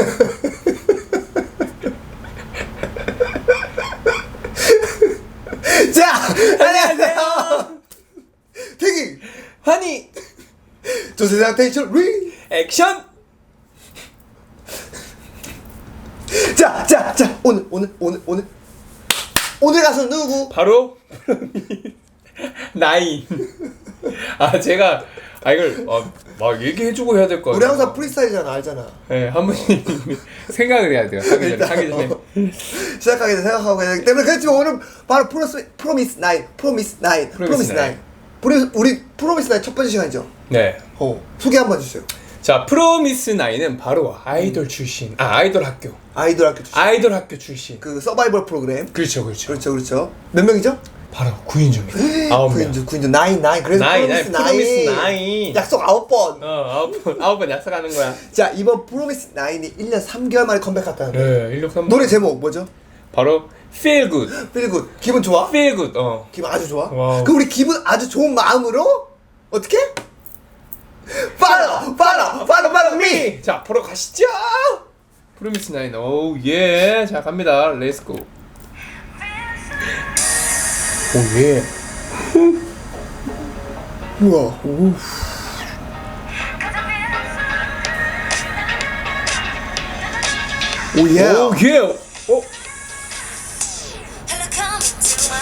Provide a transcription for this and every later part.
자, 안녕하세요. 태기 환희 조세상 텐션 리. 액션 자, 자, 자, 오늘 오늘 오늘 오늘 오늘 가수 누구? 바로 나인 아 제가 아 이걸 어, 막 얘기해주고 해야 될거 우리 항상 프리스타일이잖아, 알잖아. 네, 한 분이 생각을 해야 돼요 하기 전에 하기 전에 시작하기 전에 생각하고 되기 때문에 그렇지만 오늘 바로 프로스, 프로미스 나인, 프로미스 나인, 프로미스 프로미스 나인. 우리 우리 프로미스 나인 첫 번째 시간이죠. 네. 어, 소개 한번 해주세요. 자 프로미스 나인은 바로 아이돌 출신 아 아이돌 학교 아이돌 학교 출신. 아이돌 학교 출신 그 서바이벌 프로그램. 그렇죠 그렇죠 그렇죠, 그렇죠. 몇 명이죠? 바로 9인조입니다 아홉 명 구인조, 구인조, 나인, 나인. 그래서 나인, 프로미스 나인, 나인. 프로미스 나인. 약속 아홉 번. 어 아홉 번 아홉 번 약속하는 거야 자, 이번 프로미스 나인이 1년 3개월 만에 컴백했다는데. 네 일력 삼 노래 제목 뭐죠? 바로 feel good Feel good. 기분 좋아? feel good 어 기분 아주 좋아? 와우. 그럼 우리 기분 아주 좋은 마음으로 어떻게? 팔로 팔로 팔로 팔로 미. 자 보러 가시죠 프로미스 나인 오예자 갑니다 렛츠고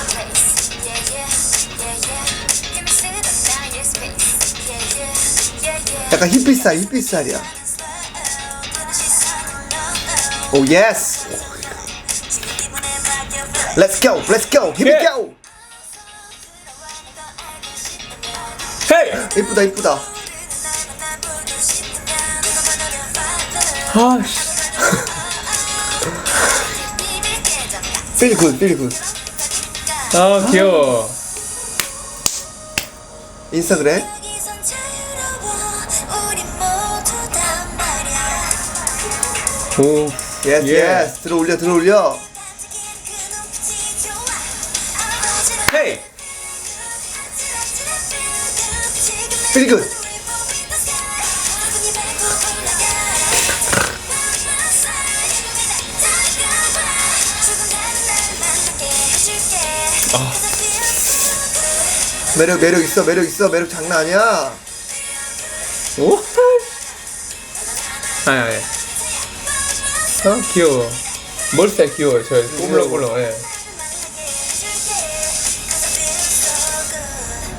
place. Yeah, yeah, yeah, yeah. Give me sit down in your space. Yeah, yeah, yeah, yeah. 약간 힙합 스타일, 힙합 스타일이야. 오 예스. Let's go, let's go, here we 예. go. 이 이쁘다, 이쁘다. 아씨 feel good. 아 귀여워 인스타그램. 오 예스, 예. 예스. 들어 올려, 들어 올려. Feel good. 매력, 매력 있어, 매력 있어, 매력 장난 아니야. 오? 아니 아니 아 귀여워. 머리스타일 귀여워요 저 꼬물렁꼬물렁 예.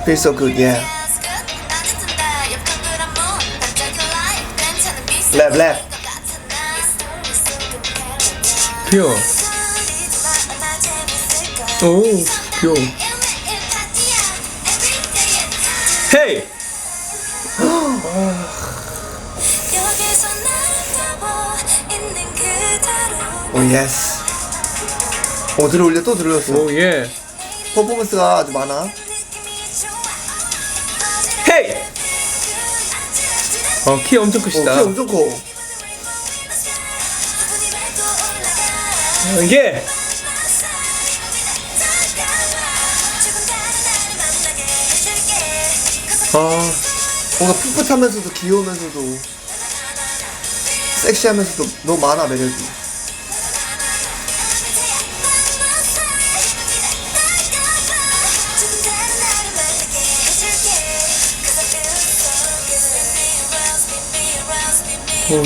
Feel so good, yeah. 랩, 랩. 귀여워 오 귀여워 헤이 오 예스. 오 들어 올려 또 들어 올렸어. 오 예 퍼포먼스가 아주 많아. 헤이 어 키 엄청 오, 크시다 키 엄청 커. 예 아, 뭔가 풋풋하면서도 귀여우면서도 섹시하면서도 너무 많아 매력이. 오,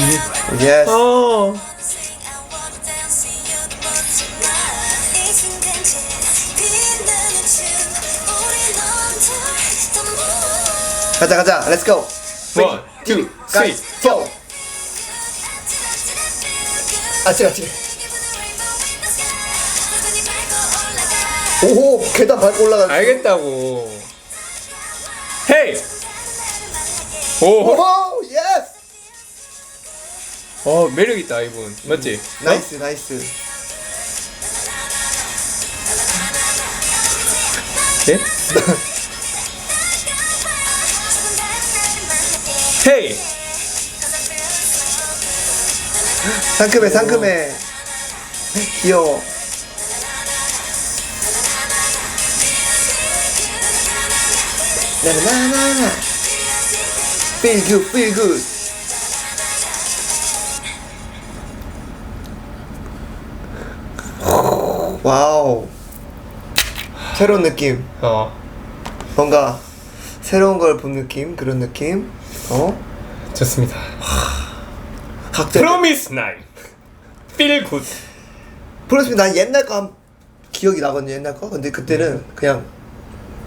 예. 예스. 어. 가자 가자. 렛츠 고. 원, 투, 쓰리, 고. 아찔 아찔. 오호 계단 밟고 올라가. 알겠다고. 헤이. 오, 오호 예스. 어 매력 있다 이분. 맞지? 나이스 나이스. 예? 헤이. 상큼해 상큼해. 귀여워. 나나나나. Feel good, feel good. 와우. 새로운 느낌. 어 뭔가 새로운 걸 본 느낌 그런 느낌. 어? 좋습니다. 각자. 프로미스 나인. 필 굿. 프로스피 난 옛날 거 한, 기억이 나거든요 옛날 거. 근데 그때는 그냥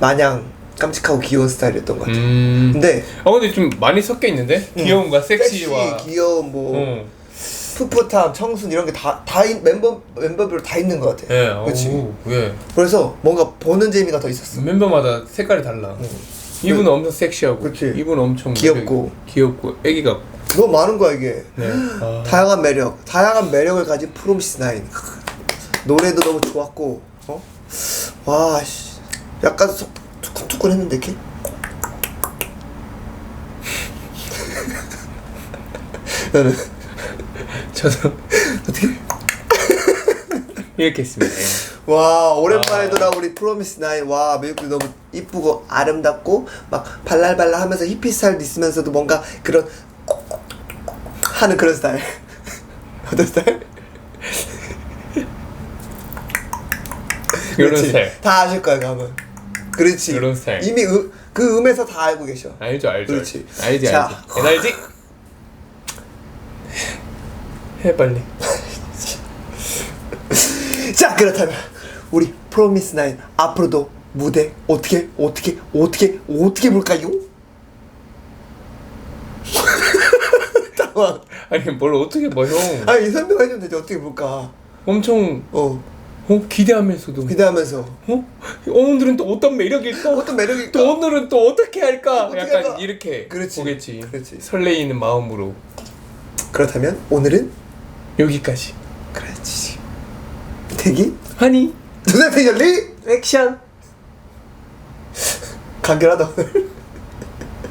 마냥 깜찍하고 귀여운 스타일이었던 것 같아. 음. 근데 어 근데 좀 많이 섞여 있는데 귀여움과 섹시와. 섹시, 귀여운 뭐 어. 풋풋함, 청순 이런 게 다 다 멤버 멤버별로 다 있는 것 같아. 예. 그렇지. 오, 예. 그래서 뭔가 보는 재미가 더 있었어. 멤버마다 색깔이 달라. 이분은 엄청 섹시하고, 그치. 이분은 엄청 귀엽고. 매력이- 귀엽고, 애기 같고. 너무 많은 거야 이게. 네. 아, 다양한 매력, 다양한 매력을 가진 프로미스 나인. 노래도 너무 좋았고, 어? 와, 씨. 약간 속 투kun투kun했는데 이렇게. 나는 저도 어떻게 이렇게 했습니다. 예. 와 오랜만에 아. 돌아 우리 프로미스 나인 와 매력도 너무 이쁘고 아름답고 막 발랄발랄하면서 히피 스타일도 있으면서도 뭔가 그런 하는 그런 스타일 어떤 스타일? 그렇지. 스타일. 다 아실 거야 가면 그렇지 이런 스타일. 이미 음, 그 음에서 다 알고 계셔 알죠, 알죠. 그렇지. 알지, 자. 알지. 알지. 해 빨리. 자 그렇다면 우리 프로미스 나인 앞으로도 무대 어떻게 어떻게 어떻게 어떻게 볼까요? 당황 아니 뭘 어떻게 뭐 형? 아니 설명해 주면 되지 어떻게 볼까 엄청 어 어 기대하면서도. 기대하면서 어? 오늘은 또 어떤 매력일까? 어떤 매력일까? 또 오늘은 또 어떻게 할까? 어떻게 약간 할까? 이렇게 그렇지. 보겠지. 그렇지. 설레이는 마음으로 그렇다면 오늘은 여기까지. 그렇지. 대기? 하니. 눈앞에 열리? 액션. 간결하다 오늘